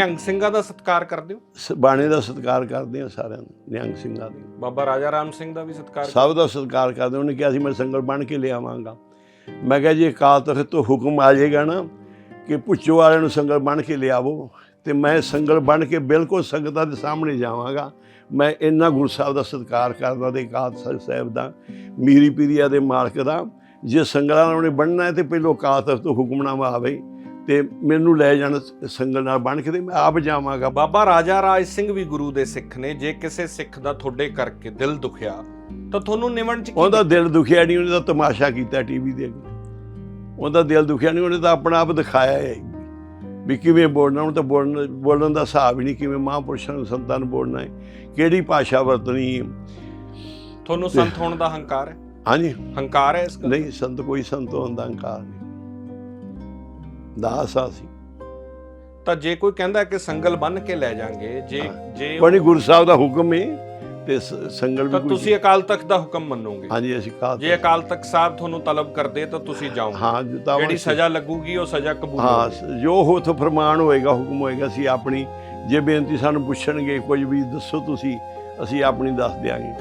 ਨਿਹੰਗ ਸਿੰਘਾਂ ਦਾ ਸਤਿਕਾਰ ਕਰਦੇ ਹੋ? ਸ- ਬਾਣੇ ਦਾ ਸਤਿਕਾਰ ਕਰਦੇ ਆ ਸਾਰਿਆਂ ਦਾ ਨਿਹੰਗ ਸਿੰਘਾਂ ਦੀ। ਬਾਬਾ ਰਾਜਾ ਰਾਮ ਸਿੰਘ ਦਾ ਵੀ ਸਤਿਕਾਰ ਸਭ ਦਾ ਸਤਿਕਾਰ ਕਰਦੇ ਉਹਨੇ ਕਿਹਾ ਸੀ ਮੈਂ ਸੰਗਲ ਬਣ ਕੇ ਲਿਆਵਾਂਗਾ ਮੈਂ ਕਿਹਾ ਜੀ ਅਕਾਲ ਤਖਤ ਤੋਂ ਹੁਕਮ ਆ ਜਾਏਗਾ ਨਾ ਕਿ ਪੁੱਛੋ ਵਾਲਿਆਂ ਨੂੰ ਸੰਗਲ ਬਣ ਕੇ ਲਿਆਵੋ ਤੇ ਮੈਂ ਸੰਗਲ ਬਣ ਕੇ ਬਿਲਕੁਲ ਸੰਗਤਾਂ ਦੇ ਸਾਹਮਣੇ ਜਾਵਾਂਗਾ। ਮੈਂ ਇੰਨਾ ਗੁਰੂ ਸਾਹਿਬ ਦਾ ਸਤਿਕਾਰ ਕਰਦਾ ਤੇ ਅਕਾਲ ਤਖਤ ਸਾਹਿਬ ਦਾ ਮੀਰੀ ਪੀਰੀਆ ਦੇ ਮਾਲਕ ਦਾ ਜੇ ਸੰਗਲਾਂ ਉਹਨੇ ਬਣਨਾ ਹੈ ਤੇ ਪਹਿਲੋਂ ਅਕਾਲ ਤਖਤ ਤੋਂ ਹੁਕਮਨਾਮਾ ਆਵੇ। ਤੇ ਮੈਨੂੰ ਲੈ ਜਾਣ ਸੰਗਲ ਨਾਲ ਬਣ ਕੇ ਤੇ ਮੈਂ ਆਪ ਜਾਵਾਂਗਾ। ਬਾਬਾ ਰਾਜਾ ਰਾਜ ਸਿੰਘ ਵੀ ਗੁਰੂ ਦੇ ਸਿੱਖ ਨੇ ਜੇ ਕਿਸੇ ਸਿੱਖ ਦਾ ਤੁਹਾਡੇ ਕਰਕੇ ਦਿਲ ਦੁਖਿਆ ਤਾਂ ਤੁਹਾਨੂੰ ਨਿਵਣ ਚ ਉਹਦਾ ਦਿਲ ਦੁਖਿਆ ਨਹੀਂ ਉਹਨੇ ਤਾਂ ਤਮਾਸ਼ਾ ਕੀਤਾ ਟੀਵੀ ਦੇ ਅੱਗੇ ਉਹਦਾ ਦਿਲ ਦੁਖਿਆ ਨਹੀਂ ਉਹਨੇ ਤਾਂ ਆਪਣਾ ਆਪ ਦਿਖਾਇਆ ਹੈ ਵੀ ਕਿਵੇਂ ਬੋਲਣਾ ਉਹਨੂੰ ਤਾਂ ਬੋਲਣ ਬੋਲਣ ਦਾ ਹਿਸਾਬ ਹੀ ਨਹੀਂ ਕਿਵੇਂ ਮਹਾਂਪੁਰਸ਼ਾਂ ਨੂੰ ਸੰਤਾਂ ਨੂੰ ਬੋਲਣਾ ਹੈ ਕਿਹੜੀ ਭਾਸ਼ਾ ਵਰਤਣੀ ਹੈ। ਤੁਹਾਨੂੰ ਸੰਤ ਹੋਣ ਦਾ ਹੰਕਾਰ ਹੈ? ਹਾਂਜੀ। ਹੰਕਾਰ ਹੈ ਇਸ ਨਹੀਂ ਸੰਤ ਕੋਈ ਸੰਤ ਹੋਣ ਦਾ ਹੰਕਾਰ ਨਹੀਂ। ਦਾਸ ਸੀ ਤਾਂ ਜੇ ਕੋਈ ਕਹਿੰਦਾ ਕਿ ਸੰਗਲ ਬੰਨ ਕੇ ਲੈ ਜਾਾਂਗੇ ਜੇ। ਜੇ ਨਹੀਂ ਗੁਰੂ ਸਾਹਿਬ ਦਾ ਹੁਕਮ ਹੈ ਤੇ ਸੰਗਲ ਤਾਂ ਵੀ ਕੋਈ ਤੁਸੀਂ ਅਕਾਲ ਤਖਤ ਦਾ ਹੁਕਮ ਮੰਨੋਗੇ? ਹਾਂਜੀ ਅਸੀਂ ਕਾਲ ਜੇ ਅਕਾਲ ਤਖਤ ਸਾਹਿਬ ਤੁਹਾਨੂੰ ਤਲਬ ਕਰਦੇ ਤਾਂ ਤੁਸੀਂ ਜਾਓਗੇ। ਹਾਂ ਜਿਹੜੀ ਸਜ਼ਾ ਲੱਗੂਗੀ ਉਹ ਸਜ਼ਾ ਕਬੂਲ ਹਾਂ। ਜੋ ਉਥੋਂ ਫਰਮਾਨ ਹੋਏਗਾ ਹੁਕਮ ਹੋਏਗਾ ਅਸੀਂ ਆਪਣੀ ਜੇ ਬੇਨਤੀ ਸਾਨੂੰ ਪੁੱਛਣਗੇ ਕੁਝ ਵੀ ਦੱਸੋ ਤੁਸੀਂ ਅਸੀਂ ਆਪਣੀ ਦੱਸ ਦਿਆਂਗੇ।